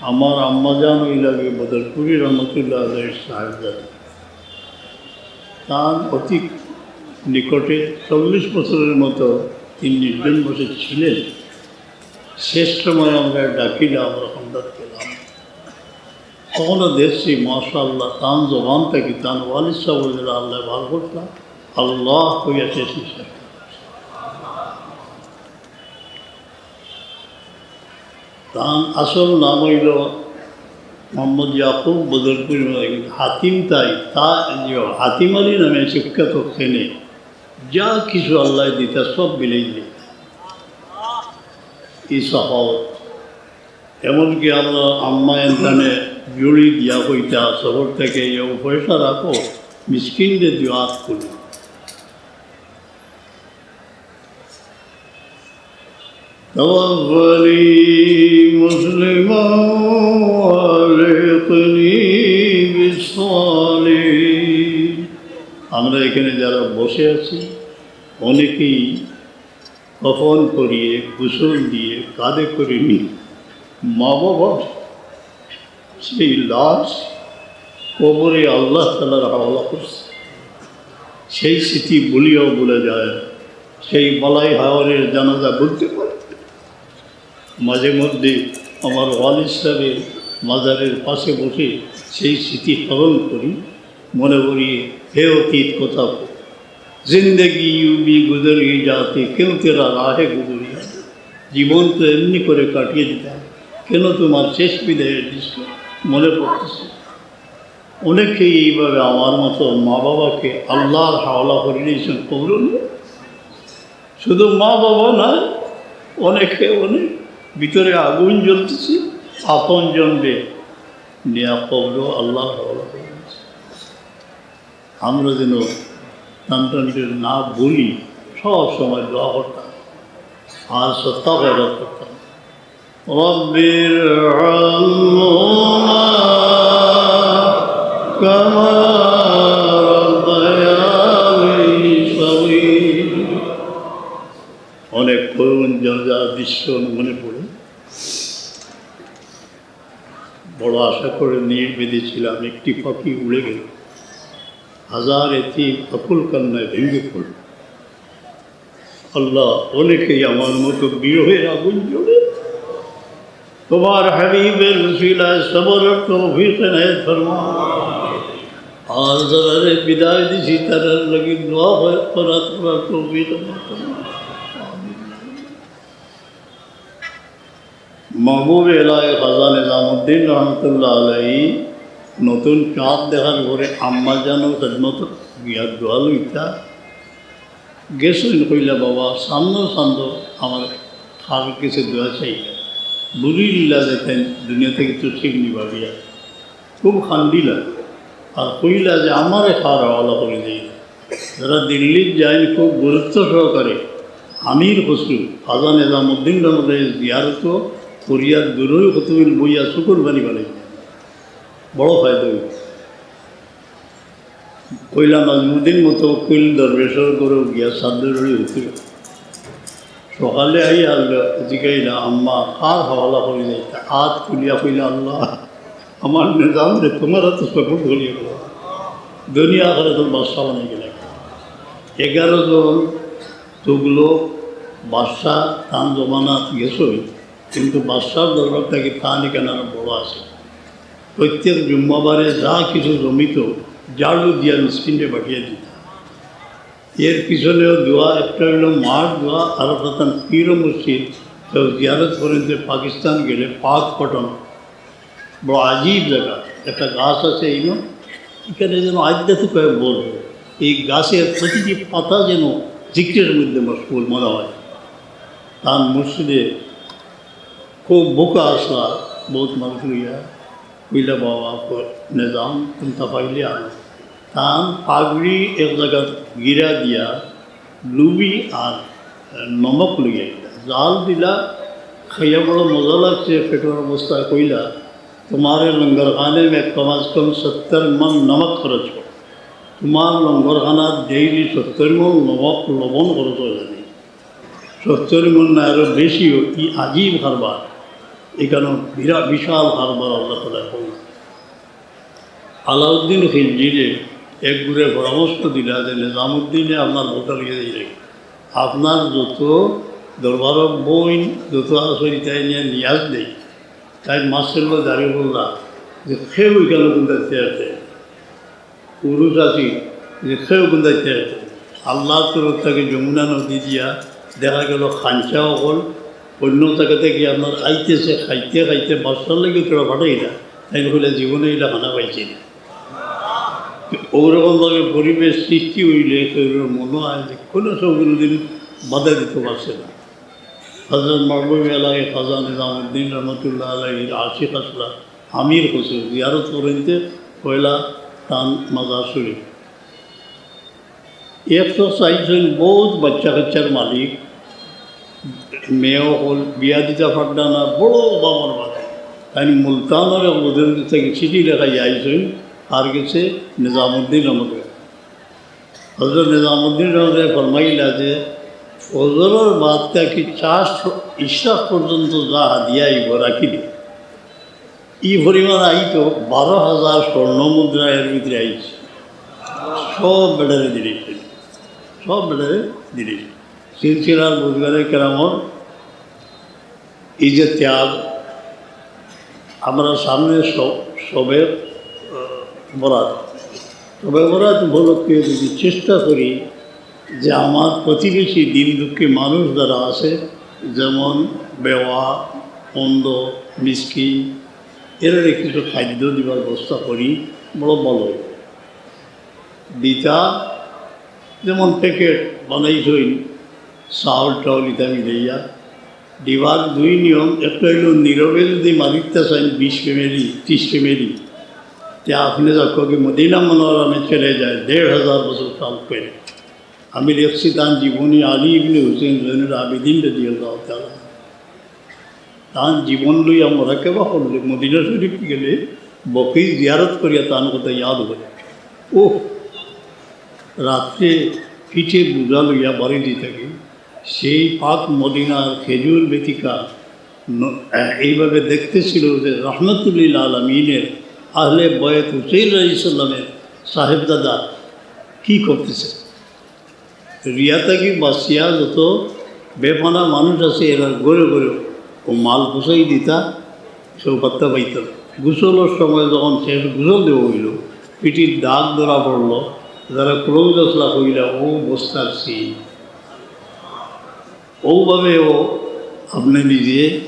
আমার আম্মাজান ওই লাগে বদরপুরি রহমতুল্লাহ আলহ সাহেবজাদা তার অতি নিকটে চল্লিশ বছরের মতো তিনি নির্জন বসে ছিলেন। শেষ সময় আমরা ডাকিলাম হন্দাত পেলাম। তখনও দেখছি মাশাল্লাহ তান জবান থেকে তান ওয়ালিদ সাহেব আল্লাহ ভালো করতাম আল্লাহ হইয়াছে শিষ্য। তার আসল নাম হইল মোহাম্মদ ইয়াকুব বদরপুর হাতিম তাই, তা হাতিম আলী নামে শিক্ষাত সেনে। যা কিছু আল্লাহ দিতা সব বিলেই দিত এই সহজ এমনকি আমরা আম্মা এখানে জুড়ি দিয়া হইতা শহর থেকে এ পয়সা রাখো, মিসকিনদের দিও করি। توفني مسلما والحقني بالصالحين আমরা এখানে যারা বসে আছি অনেকেই কফন করিয়ে গোসল দিয়ে কাঁধে করে নি মা বাবা সেই লাশ কবরে আল্লাহ তালার হাওলা করছে সেই স্মৃতি বলিয়াও বলে যায় সেই বলাই হাওয়ারের জানাজা বলতে পারে মাঝে মধ্যে আমার ওয়ালিদ সাহেবের মাজারের পাশে বসে সেই স্মৃতি স্মরণ করি, মনে করি, হে অতীত কথা, জিন্দগি ইউবি গুজরি যাতে কেউ তেরা রাহে গুজরিয়া জীবন তো এমনি করে কাটিয়ে দিতাম, কেন তোমার শেষ বিদায়ের দৃশ্য মনে পড়তেছে? অনেকেই এইভাবে আমার মতো মা বাবাকে আল্লাহর হাওলা করে নিয়েছেন কবরুন শুধু মা বাবা না অনেকে অনেক ভিতরে আগুন জ্বলতেছে, আপন জনবে নিরাপদ আল্লাহ আমরা যেন সন্তানকে না বলি সব সময় দোয়া করতাম। আর সত্তা ফেরা করতাম। রব্বির অনেক করুণ জনজার দৃশ্য মনে পড়ে। আশা করে নিয়ে বেঁধেছিলাম, একটি পাখি উড়ে গেল। হাজার এটি অকুল কান্নায় ভেঙে পড়ল। আল্লাহ অনেকেই আমার মতো বিরহের আগুন জ্বলে। তোমার হাবিবের রসিলায় সবর তৌফিক নেয় ফরমা আর যারা বিদায় দিছি তারা লাগি দোয়া হয় করা তোমার তৌফিক মাহবুব এলায় খাজা নিজামুদ্দিন রহমতুল্লাহ আলাই নতুন চাঁদ দেখার পরে আম্মা যেন খেদমত গিয়া দোয়াল ইটা গেছেন কইলা, বাবা সান্দ সান্দ আমার খার কিছু দোয়া চাই বুড়ি লীলা দেখেন দুনিয়া থেকে তো ঠিক নিভাবিয়া খুব খান্দিলা আর কইলা যে আমারে খাওয়ার হাওয়ালা করে দিই যারা দিল্লির যায়নি খুব গুরুত্ব সহকারে আমির খসরু খাজা নিজামুদ্দিন রহমতুল্লাহ জিয়ারত করিয়ার দূরই কতবিল বইয়া শুকুর বানি বানাই। বড় ফায়দা হইছে কইলা নাজমুদ্দিন মতো কুইল দরবেশর করে গিয়া সাদ্দুরি উঠিল সকালে আই আল্লাহ জিগাইলা, আম্মা, কার হওয়ালা করে যাইতা হাত খুলিয়া কইলা আল্লাহ, আমার নিজাম রে, তোমার তো সকল ধরিয়ে গেল দুনিয়া করে তোর বাদশা বানিয়ে গেলে এগারো জন তুগলো বাদশা তান জমানাত গেছই কিন্তু বাদশার দরবারটাকে তানি কেনার বড় আছে প্রত্যেক জুম্মাবারে যা কিছু জমিত জাড়ু দিয়া মিসকিনকে পাঠিয়ে দিত। এর পিছনেও দোয়া, একটা হলো মার দোয়া, আর একটা পীর মসজিদ, তো জিয়ারত যে পাকিস্তান গেলে পাক পটন বড় আজীব জায়গা। একটা গাছ আছে এই এখানে যেন আদ্যাতে কয়েক বলব এই গাছের প্রতিটি পাতা যেন জিক্রের মধ্যে মশগুল মনে হয়। তার মসজিদে خوب بک آئیے بابا لے آنا۔ تن پاگڑی ایک جگہ گرا دیا۔ لوبی آ نمک لگی آئی۔ جال دیا مزا چھ پھیٹ بستا تمہارے لنگر میں کم از کم ستر من نمک کرچو تمہار لنگر خانہ بھی ستر من لمک لوبن ہو جانے ستر من نہ آجیب خراب এখানে বিরাট বিশাল হারবার আল্লাহ তালা করলাম আলাউদ্দিন খিলজিরে এক গুড়ে পরামর্শ দিলা যে, নিজামুদ্দিনে আপনার ভোটার গিয়ে দিলে আপনার যত দরবারক বইন, যত আসরি তাই নিয়ে নিয়াজ নেই। তাই মাসের দাঁড়িয়ে বললাম যে খেয়ে ওইখানে কিন্তু আছে? পুরুষ আছি, যে খেয়েও কিন্তু আছে? আল্লাহ তরফ থেকে যমুনা নদী দিয়া দেখা গেল খাঞ্চা হল অন্য জায়গাতে গিয়ে আপনার খাইতেছে খাইতে খাইতে বাচ্চার লেগে তোরা পাঠাই না? তাই বলে জীবনে এটা খানা পাইছি না। ওরকমভাবে পরিবেশ সৃষ্টি হইলে তোর মনে হয় যে কোনো সব দিন বাধা দিতে পারছে না। হজরত মাহবুব আলাই খাজা নিজামুদ্দিন রহমতুল্লাহ আলাইহির আশিক আসলা আমির হোসেন জিয়ারত করেনতে পয়লা টান মাজার শরীফ। একশো চাইছেন বহুত বাচ্চা কাচ্চার মালিক মেয়েও হল বিয়া দিতে পারডা না বড় বাবার বাড়ি তাই মুলতানের ওদের থেকে চিঠি লেখাই আইছেন আর গেছে নিজামুদ্দিন রহমতুল্লাহ হজরত নিজামুদ্দিন রহমতুল্লাহ ফরমাইলা যে ফজরের বাদ থেকে চাষ ইশরাক পর্যন্ত যা হাদিয়া আইব রাখিলি ই পরিমাণ আইতো বারো হাজার স্বর্ণ মুদ্রা এর ভিতরে আইছে। সব বেড়ারে দিয়েছে সব বেড়ারে দিয়েছে সিলসিলার বুধবারের কেরামর এই যে ত্যাগ, আমরা সামনে সব বরাত। সবে বরাত উপলক্ষে যদি চেষ্টা করি যে আমার প্রতিবেশী দিন দুঃখী মানুষ যারা আছে, যেমন বেওয়া অন্ধ মিসকি এরা কিছু খাদ্য দিবার ব্যবস্থা করি, বড় বলো দিতা, যেমন প্যাকেট বানাইছই চাউল টাউল ইতা মিলাইয়া দিবার দুই নিয়ম একটা হইল নীরবে যদি মারিতে চান বিশ ফেমেলি ত্রিশ ফেমেলি তে আপনি দেখো কি মদিনা মনোরমে চলে যায় দেড় হাজার বছর কাল করে আমি লিখছি তার জীবনী আলী ইবনে হুসেন জৈনুল আবেদিন রাজি আল্লাহ তালা তার জীবন লই আমরা কেবা করলে মদিনা শরীফ গেলে বকেই জিয়ারত করিয়া তার কথা ইয়াদ করে ও রাত্রে পিঠে বুঝা লইয়া বাড়ি দিয়ে থাকি সেই পাক মদিনার খেজুর বেতিকা এইভাবে দেখতেছিল যে রহমতুল্লিল আলমিনের আহলে বয়ত হুসেন রাইসাল্লামের সাহেবদাদা কী করতেছে রিয়াতাকি বাসিয়া যত বেপানা মানুষ আছে, এরা গড়ে গড়ে ও মাল গুছাই দিতা সব পাত্তা পাইত না। সময় যখন শেষ গুছল দেব হইল, পিঠির দাগ ধরা পড়ল, যারা ক্রৌজ আসলা হইলা ও বস্তার সি ওভাবে ও আপনি নিজে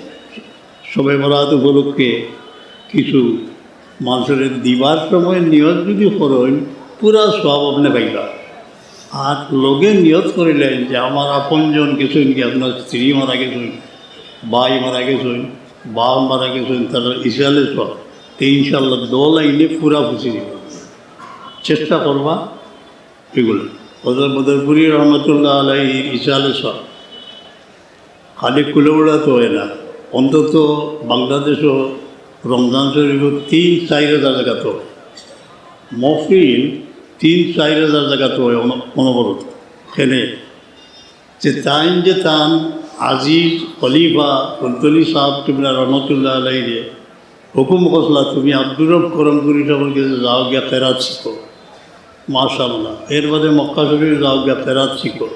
সবে বরাত উপলক্ষে কিছু মানুষের দিবার সময় নিয়ত যদি করেন, পুরা সব আপনি পাইবা। আর লোকে নিয়ত করিলেন যে আমার আপনজন গেছেন কি, আপনার স্ত্রী মারা গেছেন, ভাই মারা গেছেন, বাপ মারা গেছেন, তারা ইসরায়েলের সব, তো ইনশাল্লাহ দল আইনে পুরা খুশি দিব চেষ্টা করবা এগুলো। ওদের বদরপুরি রহমতুল্লাহ আলাই ইসরায়েলের সব। খালি কুলেবড়া তো হয় না। অন্তত বাংলাদেশও রমজান শরীফ তিন, চার হাজার জায়গা তো মফিল তিন, চার হাজার জায়গা তো হয় অন- অনবরত। খেলে যে তাইন যে তান, আজিজ, খলিফা কুলতলি সাহেব তোমরা রহমতুল্লাহ আলাই রে হুকুম কসলা তুমি আব্দুর করম করি সবার কাছে যাও গিয়া ফেরাত শিখো। মাশাল্লাহ এর বাদে মক্কা শরীফ যাও গিয়া ফেরাত শিখো।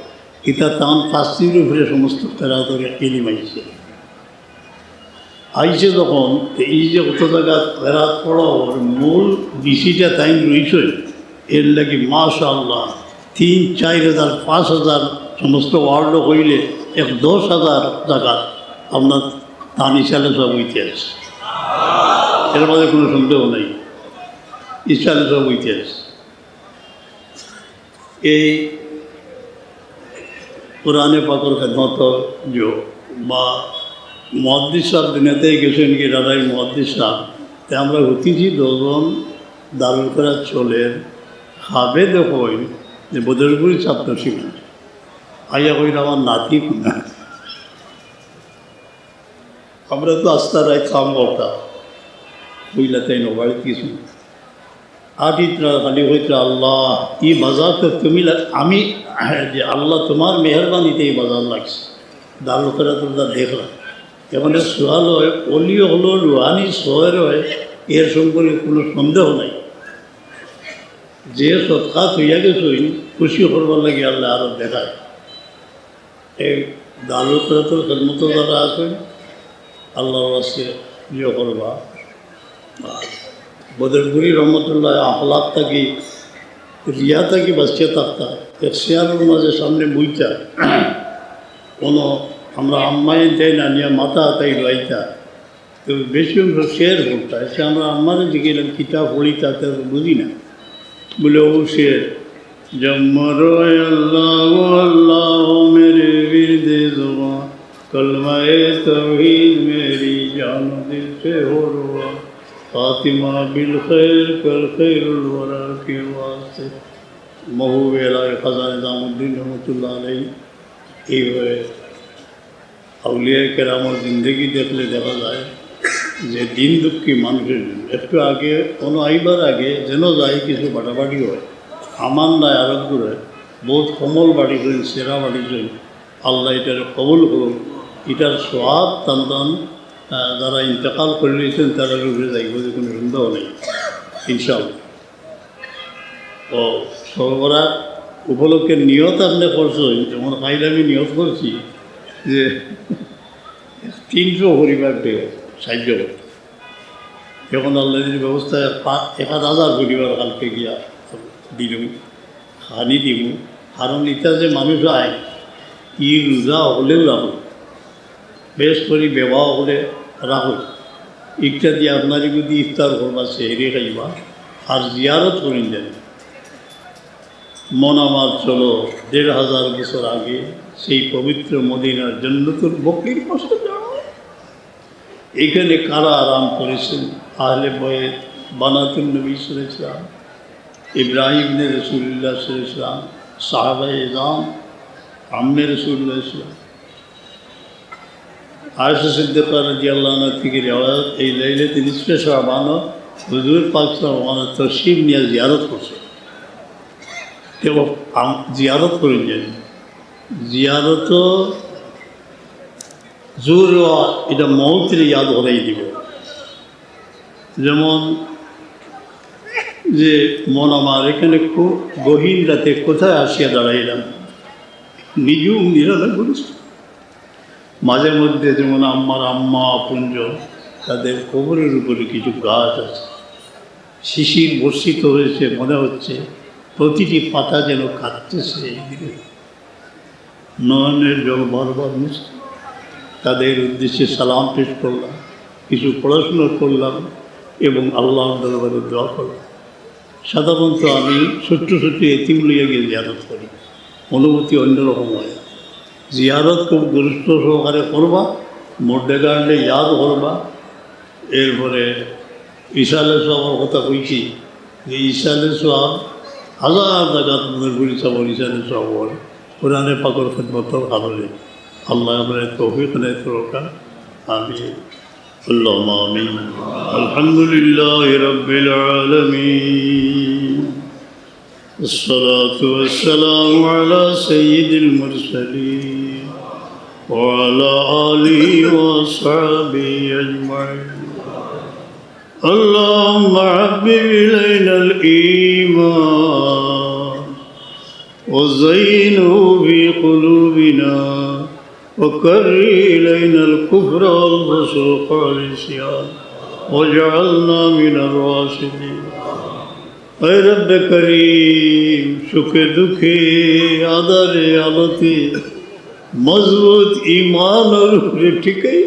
ইতা তান ফাস্তির উপরে সমস্ত ফেরাতের ইলিম আইছে আইছে যখন, তো এই যে কত জায়গা ফেরাত পড়ার মূল ডিসিটা তাই রইছে, এর লাগি মাশাল্লাহ তিন, চার হাজার, পাঁচ হাজার সমস্ত ওয়ার্ল্ড হইলে এক দশ হাজার জায়গা আপনার তান ইসালে সব ইতিহাস এর মধ্যে কোনো সন্দেহ নেই, ইসালে সব ইতিহাস এই পুরানে পাকর খেদমত जो বা মহাদ্দিস দিনেতেই গেছেন কি দাদাই মহাদ্দিস সাহেব তাই আমরা হতিছি দশজন দারুল করা চলের খাবে দেখই যে বদরপুরি ছাত্র শিখল আইয়া কইল, আমার নাতি না আমরা তো আস্তা রায় কাম করতাম বুঝলা তাই নবাড়ি কিছু আটিত্রা খালি হইতে আল্লাহ ই বাজার তো তুমি আমি, যে আল্লাহ তোমার মেহরবানিতে এই বাজার লাগছে। দারুল করা তোমরা দেখলাম। এখানে সোয়াল হয় অলিও হলো, রুহানি সোয়ের হয়, এর সম্পর্কে কোনো সন্দেহ নাই। যে সৎকাত হইয়া গেছই খুশি করবার লাগে আল্লাহ আরও দেখায়। এই দালুতরাতর খেদমত যারা আছেন আল্লাহর কাছে ইয়ে করবা। বদরপুরি রহমতুল্লাহ আহ্লাদ থাকি, রিয়া থাকি বাঁচিয়ে থাকতা এক শেয়ারের মাঝে সামনে বইতা কোনো আমরা আম্মাই যাই না, নিয়ে মাথা হাতাই রইতা তো বেশি অংশ শেয়ার করতা সে আমরা আম্মারে জিগেলাম কিতাব পড়িতা তো বুঝি না। বলে, ও শের জম্মর আল্লাহ আল্লাহ মেরে বিরদে জমা কলমায়ে তৌহিদ, মেরি জান, দিল से हो فاطمة بالخير كالخير الورى في واسطة محبوب এলাকার খাজা নিজামুদ্দিন রহমতুল্লাহ আলাই এইভাবে আউলিয়া কেরামর জিন্দগি দেখলে দেখা যায় যে দিন দুঃখী মানুষের জন্য। একটু আগে, কোনো আইবার আগে যেন যাই কিছু বাটাবাটি হয় আমার নাই আরোগ্য হয় বহুত কমল বাড়ি করেন সেরা বাড়ি করেন আল্লাহ এটার কবল করুন এটার স্বাদ তান যারা ইন্তেকাল করে নিয়েছেন তারা রূপে যাইব যে কোনো সন্দেহ নেই ইনশাল্লাহ ও সরবরা উপলক্ষে নিয়ত আপনি করছেন, যেমন কাইলে আমি নিয়ত করছি, যে তিনশো পরিবার দেব, সাহায্য করতে। যখন আল্লাহর ব্যবস্থায় এক হাজার পরিবার কালকে গিয়া দিল হানি দিব কারণ এটা যে মানুষ আয়, ই রোজা হলেও রাখো বেশ করে বেবাহ হলে রাখো ইটা দিয়ে আপনার যদি ইফতার করবা, সেহরি খাইবা, আর জিয়ারত করেন যাবে মন আমার চলো, দেড় হাজার বছর আগে সেই পবিত্র মদিনার জন্য তোর বকরির কষ্ট এখানে কারা আরাম করেছেন? আহলে বয়ে বানাতুল নবী ইসলাম ইব্রাহিম রসুল্লাহ ইসলাম সাহাবা ইজাম আম্মে রসুল্লাহ ইসলাম আয়সা সিদ্দিকা রাজি থেকে রেওয়ায়ত, এই লাইলে তিনি স্পেশাল বানো হুজুর পাক সাল্লাল্লাহু তসিম নিয়ে জিয়ারত করছে আম- জিয়ারত করেন যান জিয়ারত জোর এটা মৌতের ইয়াদ হরাই দিব। যেমন যে, মন আমার এখানে খুব গহীন রাতে কোথায় আসিয়া দাঁড়াইলাম? নিজেও নিরালা করেছি মাঝে মধ্যে যেমন আম্মার আম্মা আপনজ তাদের কবরের উপরে কিছু গাছ আছে। শিশির বর্ষিত হয়েছে, মনে হচ্ছে প্রতিটি পাতা যেন কাঁদতেছে এইদিকে। নয়নের জল বারবার মুছছে তাদের উদ্দেশ্যে সালাম পেশ করলাম, কিছু পড়াশুনো করলাম এবং আল্লাহ দরবারে দোয়া করলাম। সাধারণত আমি ছোট্ট ছোট্ট এতিম লইয়া গিয়ে জিয়ারত করি। অনুভূতি অন্যরকম হয়। জিয়ারত খুব গুরুত্ব সহকারে করবা মধ্যে গান্ডে ইয়াদ করবা এরপরে ইশালে সবার কথা কইছি যে ইশালে সব হাজার জায়গা তোমাদের গুলি সব ইশালে সব কোরআনে পাকর খেদমতর কারণে আল্লাহ আমাদের তৌফিক নেই তোরকা আমি اللهم آمين الحمد لله رب العالمين الصلاة والسلام على سيد المرسلين وعلى آله وصحبه أجمعين. اللهم حبب إلينا الإيمان وزينه في قلوبنا وكر إلينا الكفر والفسوق والعصيان وجعلنا من الراشدين. اے رب کریم شکے دکھے آدھارے آلتی মজবুত ইমানের উপরে ঠিকাই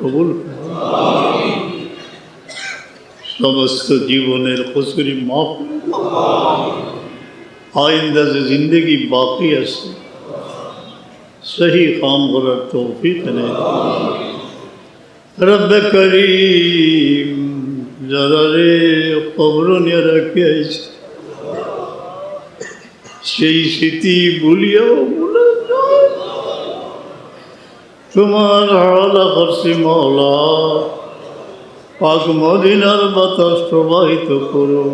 কবুল। সমস্ত জীবনের কসুরি মাফ আইন্দা যে জিন্দগি বাকি আছে। সহি কাম করার তৌফিক নেই রব করিম যারা রে কবর নিয়ে রাখি আইছে সেই স্মৃতি ভুলিয়াও ভুলে যায়। তোমার হাওলা করছি মৌলা পাক মদিনার বাতাস প্রবাহিত করো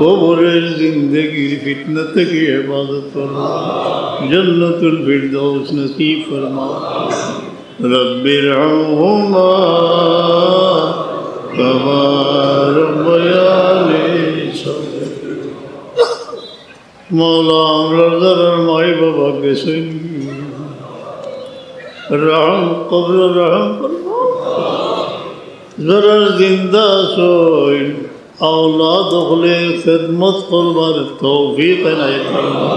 কবরের জিন্দগির ফিতনা থেকে হেফাজত ফরমা জন্নতুল ফিরদৌস নসিব ফরমা রব্বির হুমা কমা রব্বায়ানি মৌলা আমরার দ্বারার মাই বাবা গেছেন রহম কবর রহম ফরমা যারা জিন্দা সইন আওলাদ হলে খেদমত করবার তৌফিক ফরমা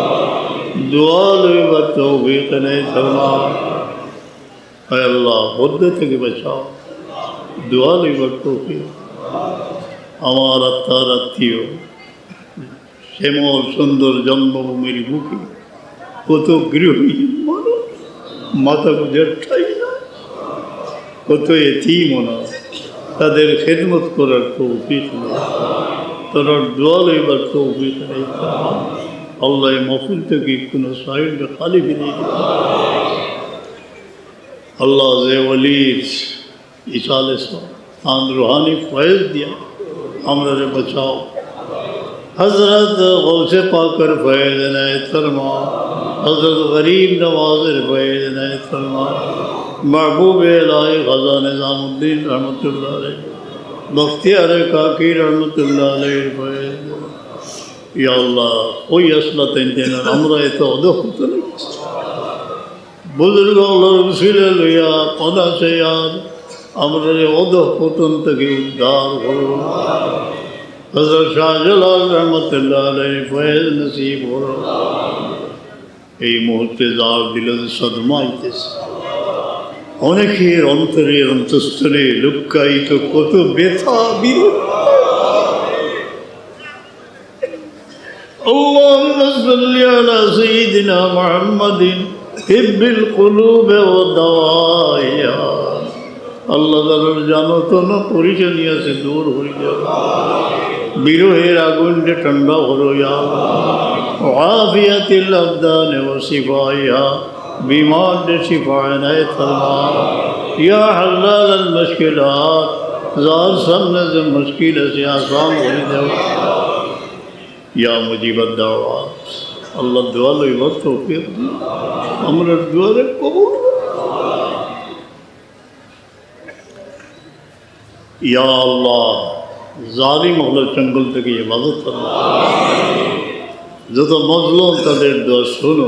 দোয়া লইবার তৌফিক নাই ফরমা হায় আল্লাহ বদ্ধ থেকে বাঁচাও দোয়া লইবার তৌফিক। আমার আত্মার আত্মীয়, শ্যামল সুন্দর জন্মভূমির বুকে, কত গৃহী মানুষ মাথা বুঝে ঠাই না কত এটি মনে তাদের খেদমত করার তৌফিক নেই তারা দোয়া লইবার তৌফিক নেই আল্লাহ মফিল থেকে কোনো সাহিলটা খালি ফিরে اللہ زی ولیز عیسیٰ علیہ السلام ہم روحانی فیض دیا ہم بچاؤ حضرت غوث پاکر فیض نئے فرما حضرت غریب نواز فیض نئے فرما محبوب الہی غزا نظام الدین رحمۃ اللہ علیہ، مفتی علیہ کاکی رحمۃ اللہ علیہ یا اللہ، کوئی اسلط انتین تو دکھ تو نہیں۔ بزرگ لوگ لیا پودا سے یاد امر پتن تک حضرت شاہ جلال رحمت اللہ علیہ فیض نصیب ہو۔ رہا অনেকের অন্তরের অন্তঃস্থলে লুকায়িত কত ব্যথা বিরোধ اللهم صل على سيدنا محمد طب القلوب والدوائيا আল্লাহ তালার জানো তো না পরিচয় আছে দূর হয়ে যাবে বিরোহের আগুনটা ঠান্ডা হলো আফিয়াতিল আবদান ও শিফাইয়া বিমার শিফায় নাই ফরমা ইয়া হাল্লাল আল মুশকিলাত যার সামনে যে মুশকিল আছে আসান হয়ে যাও ইয়া মুজিবাদ দাওয়াত আল্লাহ দোয়া লইবার তৌফিক দিন আমরা দুয়ারে কবুল ইয়া আল্লাহ জালিম হলো জঙ্গল থেকে ইবাদত করো যত মজলুম তাদের দোষ শুনো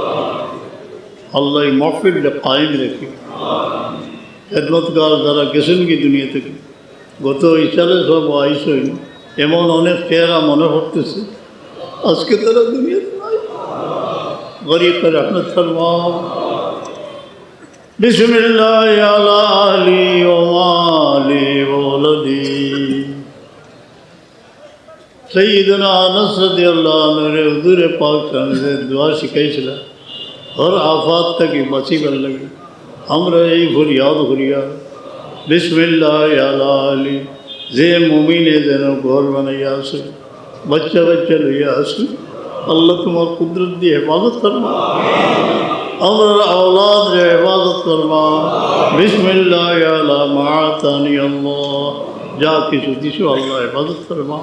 আল্লাহ মহফিলটা কায়েম রেখে। খেদমতকার যারা গেছেন কি দুনিয়া থেকে, গত ইশারে সব আইসই এমন অনেক চেহারা মনে হতেছে আজকে তারা দুনিয়াতে নাই। গরিব রহমত শর্মা بسم الله على أهلي ومالي وولدي سيدنا أنس رضي الله عنه حضور پاک আনরে হুজুরে পাক সামনে দোয়া শিখাইছিল হর আফাত থেকে বাঁচিবার লাগে আমরা এই ফরিয়াদ ফরিয়াদ বিসমিল্লাহ আলা আলী যে মুমিনে যেন ঘর বানাইয়া আসে বাচ্চা বাচ্চা লইয়া আসে আল্লাহ তোমার কুদরত দিয়ে হেফাজত করবা আমরা আওলাদ রে হেফাজত করবা বিসমিল্লাহ আলা মাতানি আল্লাহ যা কিছু দিছো আল্লাহ হেফাজত করবা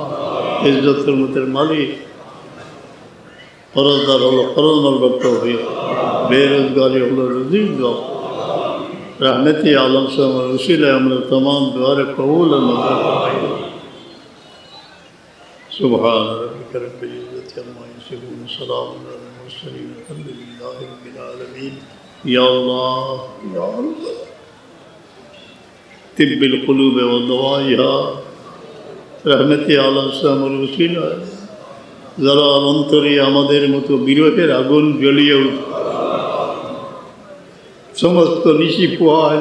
ইজ্জত মতের মালিক ফরজদার হলো ফরজ নলবক্ত হয়ে বেরোজগারি হলো রুজির জব রহমতি আলম সাহেব রসিলে আমরা তমাম দুয়ারে কবুল আর মজা سبحان ربك رب العزة عما يصفون سلام على المرسلين الحمد لله رب العالمين يا الله يا الله طب القلوب ودوائها রহমতি আলম সামর উচিল যারা অন্তরে আমাদের মতো বিরোধের আগুন জ্বলিয়ে উঠে সমস্ত নিশি পোহায়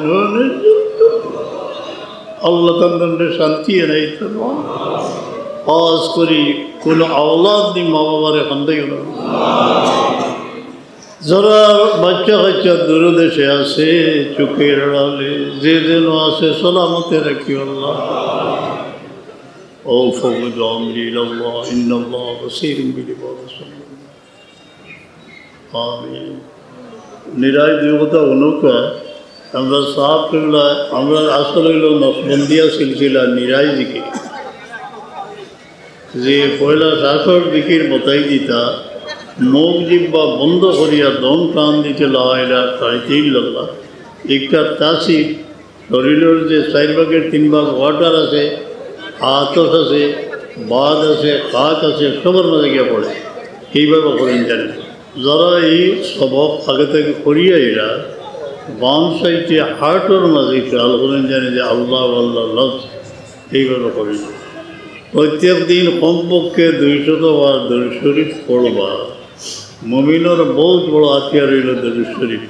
আল্লাহ তাদের শান্তি এনাই আওয়াজ করি, কোনো আওলাদ নি মা বাবারে না যারা বাচ্চা কাচ্চা দূরদেশে আছে, চোখের আড়ালে, যে যেন আছে সালামতে রাখি আল্লাহ। ও ফগুদ আমরি আল্লাহ ইন্নাল্লাহ বসীর বিলিবাদ আমিন। নিরায় দুর্গতা অনুকা আমরা সাফ করলা আমরা আসলে হইল নকবন্দিয়া সিলসিলা নিরাই দিকে। যে পয়লা শাসর দিকের মতাই দিতা, মুখ জিব্বা বন্ধ করিয়া দম টান দিতে লাইলা তাইতেই লাগলা একটা তাসি শরীরের যে চার ভাগের তিন ভাগ ওয়াটার আছে, আতস আছে বাদ আছে কাক আছে, সবার মাঝে গিয়ে পড়ে। এইভাবে করেন জানেন যারা এই স্বভাব আগে থেকে করিয়া এরা বাম সাইডে হার্টের মাঝে খেয়াল করেন জানে যে আল্লাহ আল্লাহ লফ এইভাবে করেন। প্রত্যেক দিন কমপক্ষে দুইশত বার দরুদ শরীফ পড়বা। মমিনের বহুত বড় হাতিয়ার হইল দরুদ শরীফ।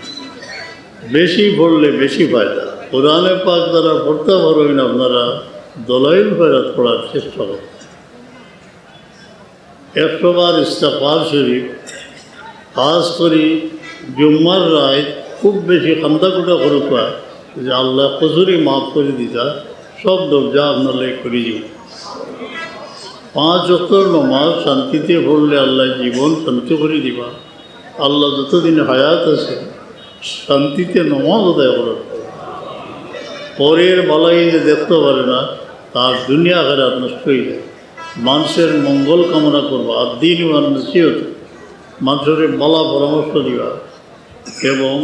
বেশি পড়লে বেশি ফায়দা। কোরআনে পাক দ্বারা পড়তে পারবেন আপনারা দলাইল ফেরাত পড়ার চেষ্টা করুন। একশো বার ইস্তাফার শরীফ খাস করি জুম্মার রায় খুব বেশি খান্দাকুটা করে পায় যে আল্লাহ কচুরি মাফ করে দিতা সব দরজা আপনার করে দিব। পাঁচ অক্ষর নমাজ শান্তিতে পড়লে আল্লাহ জীবন শান্তি করে দিবা। আল্লাহ যতদিন হায়াত আছে, শান্তিতে নমাজ আদায় করে। পরের বালাই যে দেখতে পারে না, তার দুনিয়া খারাপ নষ্ট হয়ে যায়। মানুষের মঙ্গল কামনা করবা, আর দিন মান নসিহত। মানুষের বলা পরামর্শ দিবা এবং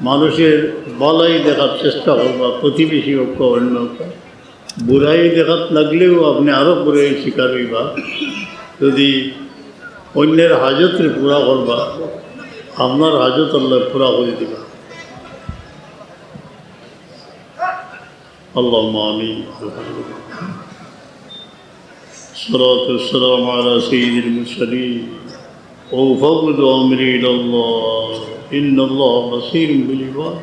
মানুষের বলাই দেখার চেষ্টা করবা প্রতিবেশী হোক অন্য হোক বুড়াই দেখাত লাগলেও আপনি আরও বুড়াই শিকার হইবা যদি অন্যের হাজতরে পুরা করবা আপনার হাজত আল্লাহ পুরা করে দিবা اللهم آمين الصلاة والسلام على سيد المرسلين وفوض أمري إلى الله إن الله بصير بالعباد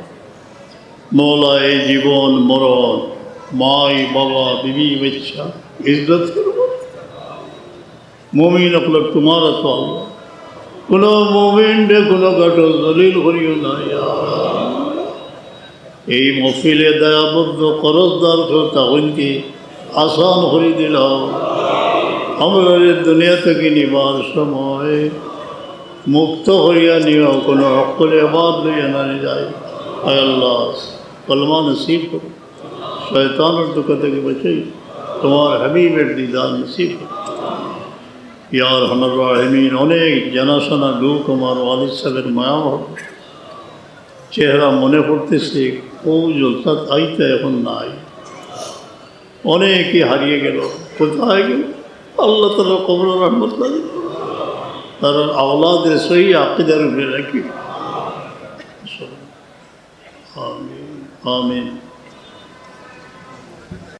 মৌলায় জীবন মরণ মাই বাবা বিবি বাচ্চা ইজ্জত করব মমিন আপনার তোমার তো আল্লাহ কোনো মোমেন্টে কোনো গাটো দলিল করিও না ইয়া এই মফিলে দয়াবদ্ধ করজদার তখনকে আসান করে দিল আমরা এই দুনিয়া থেকে নিবার সময় মুক্ত হইয়া নিও, কোনো অকলে বাদ লইয়া না যায়। আয় আল্লাহ কলমা নসিব করো। শয়তানের দুঃখ থেকে বাঁচাই তোমার হাবিবের দিদার নসিব করো। ইয়ার হমর রাহমিন, অনেক জানাশোনা লোক আমার ওয়ালিদ সাহেবের মায়া হবে চেহারা মনে পড়তেছে ও জলসাত আইতে এখন নাই। অনেকে হারিয়ে গেল। কোথায় গেল? আল্লাহ তালা কবর রহমত তারা আওলাদের সহি আকিদার উপরে রাখি আমিন আমিন